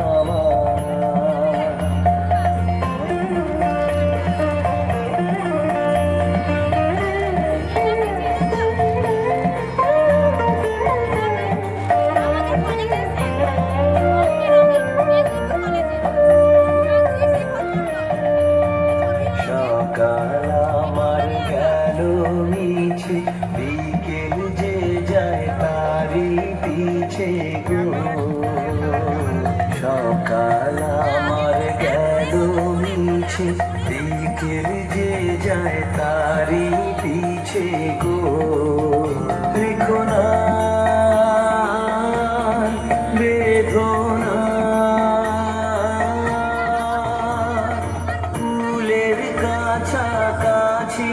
আমার যায় তারি পিছে গো। রেখো না বেদনা ফুলের কাছাকাছি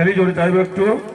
తెలియజేయడం